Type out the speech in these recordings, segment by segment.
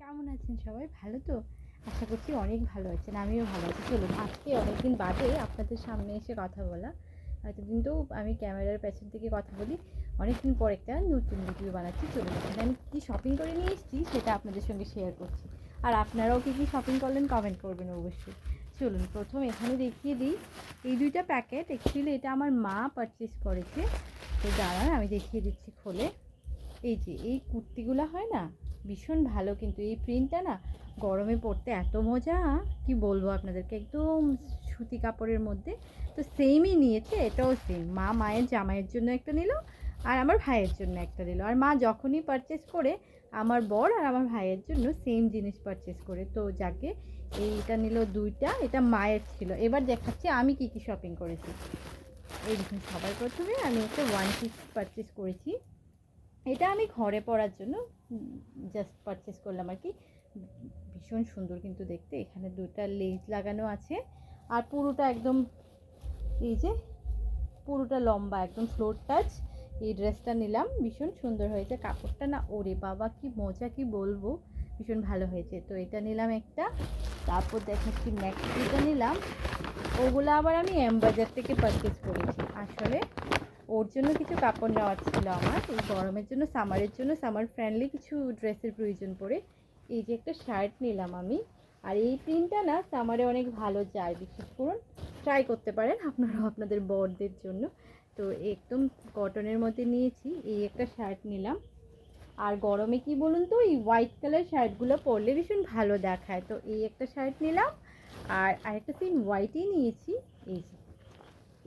কেমন আছেন সবাই? ভালো তো? আশা করছি অনেক ভালো আছেন, আমিও ভালো আছি। চলুন, আজকে অনেকদিন বাদে আপনাদের সামনে এসে কথা বলা। এতদিন তো আমি ক্যামেরার পেছন থেকে কথা বলি, অনেকদিন পর একটা নতুন ভিডিও বানাচ্ছি। চলুন, এখানে আমি কী শপিং করে নিয়ে এসেছি সেটা আপনাদের সঙ্গে শেয়ার করছি। আর আপনারাও কী কী শপিং করলেন কমেন্ট করবেন অবশ্যই। চলুন, প্রথম এখানে দেখিয়ে দিই। এই দুইটা প্যাকেট অ্যাকচুয়ালি এটা আমার মা পারচেস করেছে। তো দাঁড়ান, আমি দেখিয়ে দিচ্ছি খোলে। এই যে, এই কুর্তিগুলো হয় না? ভীষণ ভালো কিন্তু এই প্রিন্টটা না গরমে পরতে এত মজা, কি বলব আপনাদেরকে? একদম সুতি কাপড়ের মধ্যে। তো সেমই নিয়েছে, এটাও সেম মা মায়ের জামাইয়ের জন্য একটা নিল আর আমার ভাইয়ের জন্য একটা নিল। আর মা যখনই পারচেস করে, আমার বর আর আমার ভাইয়ের জন্য সেম জিনিস পারচেস করে। তো যাকে এইটা নিল দুইটা, এটা মায়ের ছিল। এবার দেখাচ্ছি আমি কি কি শপিং করেছি। এই দেখুন, সবার প্রথমে আমি একটা ওয়ান পিস পারচেস করেছি। এটা আমি ঘরে পরার জন্য জাস্ট পারচেস করলাম আর কি। ভীষণ সুন্দর কিন্তু দেখতে। এখানে দুটা লেজ লাগানো আছে। আর পুরোটা একদম, এই যে, পুরোটা লম্বা, একদম ফ্লোর টাচ এই ড্রেসটা নিলাম। ভীষণ সুন্দর হয়েছে। কাপড়টা না, ওরে বাবা, কি মজা, কি বলব। ভীষণ ভালো হয়েছে। তো এটা নিলাম একটা। তারপর দেখাচ্ছি এটা নিলাম। ওগুলো আবার আমি এমবাজার থেকে পারচেস করেছি। আসলে ওর জন্য কিছু কাপড় নেওয়ার ছিল আমার, এই গরমের জন্য, সামারের জন্য, সামার ফ্রেন্ডলি কিছু ড্রেসের প্রয়োজন পড়ে। এই যে একটা শার্ট নিলাম আমি, আর এই প্রিন্টটা না সামারে অনেক ভালো যায়, বিশেষ করুন ট্রাই করতে পারেন আপনারা আপনাদের বরদের জন্য। তো একদম কটনের মধ্যে নিয়েছি, এই একটা শার্ট নিলাম। আর গরমে কি বলুন তো, এই হোয়াইট কালার শার্টগুলো পরলে ভীষণ ভালো দেখায়। তো এই একটা শার্ট নিলাম, আর আরেকটা সেম হোয়াইটই নিয়েছি।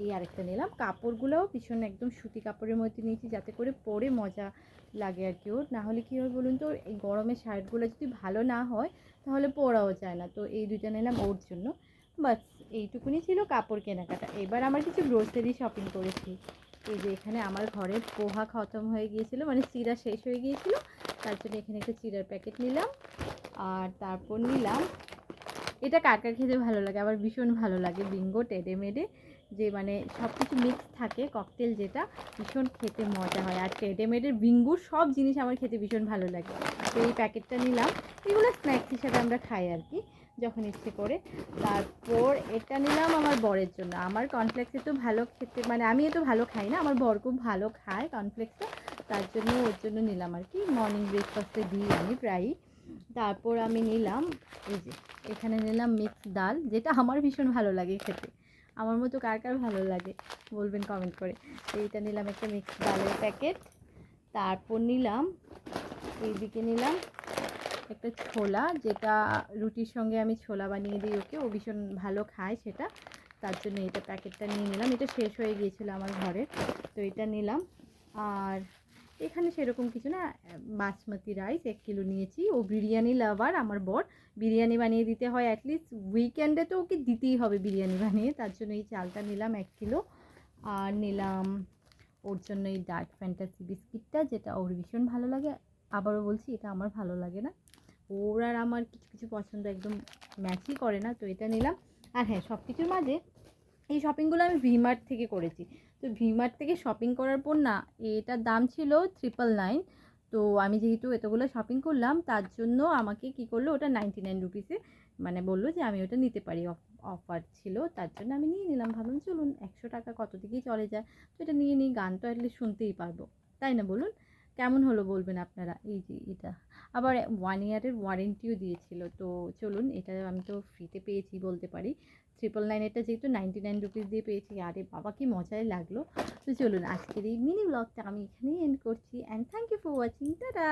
এই আরেকটা নিলাম। কাপড়গুলোও ভীষণ একদম সুতি কাপড়ের মধ্যে নিয়েছি, যাতে করে পরে মজা লাগে আর কি ওর। নাহলে কী হয় বলুন তো, এই গরমের শার্টগুলো যদি ভালো না হয়, তাহলে পরাও যায় না। তো এই দুইটা নিলাম ওর জন্য। বাস, এইটুকুনি ছিল কাপড় কেনাকাটা। এবার আমার কিছু গ্রোসারি শপিং করেছি। এই যে এখানে আমার ঘরের পোহা খতম হয়ে গিয়েছিল মানে চিরা শেষ হয়ে গিয়েছিল। তার জন্য এখানে একটা চিরার প্যাকেট নিলাম। আর তারপর নিলাম, এটা কার খেতে ভালো লাগে? আবার ভীষণ ভালো লাগে। বিঙ্গো টেডে মেডে যে মানে সব কিছু মিক্স থাকে ককটেল যেটা ভীষণ খেতে মজা হয়। আর টেডে মেডের বিঙ্গুর সব জিনিস আমার খেতে ভীষণ ভালো লাগে। তো এই প্যাকেটটা নিলাম, এগুলো স্ন্যাক্স হিসাবে আমরা খাই আর কি, যখন ইচ্ছে করে। তারপর এটা নিলাম আমার বরের জন্য। আমার কর্নফ্লেক্সে তো ভালো খেতে মানে আমি তো ভালো খাই না, আমার বর খুব ভালো খায় কর্নফ্লেক্সটা তার জন্য ওর জন্য নিলাম আর কি মর্নিং ব্রেকফাস্টে দিই আমি প্রায়ই। তারপর আমি নিলাম, এই যে, এখানে নিলাম মিক্স ডাল যেটা আমার ভীষণ ভালো লাগে খেতে। আমার মতো কার কার ভালো লাগে? বলবেন কমেন্ট করে। তো এইটা নিলাম একটা মিক্স ডালের প্যাকেট তারপর নিলাম, এইদিকে নিলাম একটা ছোলা, যেটা রুটির সঙ্গে আমি ছোলা বানিয়ে দিই ওকে, ও ভীষণ ভালো খায় সেটা। তার জন্য এটা প্যাকেটটা নিয়ে নিলাম। এটা শেষ হয়ে গিয়েছিল আমার ঘরে, তো এটা নিলাম। আর এখানে সেরকম কিছু না বাসমতি রাইস এক কিলো নিয়েছি। ও বিরিয়ানি লাভার আমার বর। বিরিয়ানি বানিয়ে দিতে হয় অ্যাটলিস্ট উইকেন্ডে তো ওকে দিতেই হবে বিরিয়ানি বানিয়ে। তার জন্য এই চালটা নিলাম এক কিলো। আর নিলাম ওর জন্য এই ডার্ক ফ্যান্টাসি বিস্কিটটা যেটা ওর ভীষণ ভালো লাগে। আবারও বলছি, এটা আমার ভালো লাগে না। ওর আর আমার কিছু কিছু পছন্দ একদম ম্যাচই করে না, তো এটা নিলাম। আর হ্যাঁ সব কিছুর মাঝে এই শপিংগুলো আমি ভিমার্ট থেকে করেছি। তো ভিমার্ট থেকে শপিং করার পর না এটার দাম ছিল ট্রিপল নাইন তো আমি যেহেতু এতগুলো শপিং করলাম, তার জন্য আমাকে কি করল, ওটা নাইনটি নাইন রুপিসে মানে বলল যে আমি ওটা নিতে পারি। অফার ছিল, তার জন্য আমি নিয়ে নিলাম। ভাবলাম চলুন, একশো টাকা কত দিকেই চলে যায়? তো এটা নিয়ে নিই, গান তো অ্যাটলিস্ট শুনতেই পারব। তাই না বলুন? কেমন হলো বলবেন আপনারা? এই যে এটা। আবার ওয়ান ইয়ারের ওয়ারেন্টিও দিয়েছিল। তো চলুন, এটা আমি তো ফ্রিতে পেয়েছি বলতে পারি। ট্রিপল নাইন এটা যেহেতু নাইনটি নাইন রুপিস দিয়ে পেয়েছি, আরে বাবা, কি মজাই লাগল। তো চলুন, আজকের এই মিনি ব্লগটা আমি এখানেই এন্ড করছি। And thank you for watching tata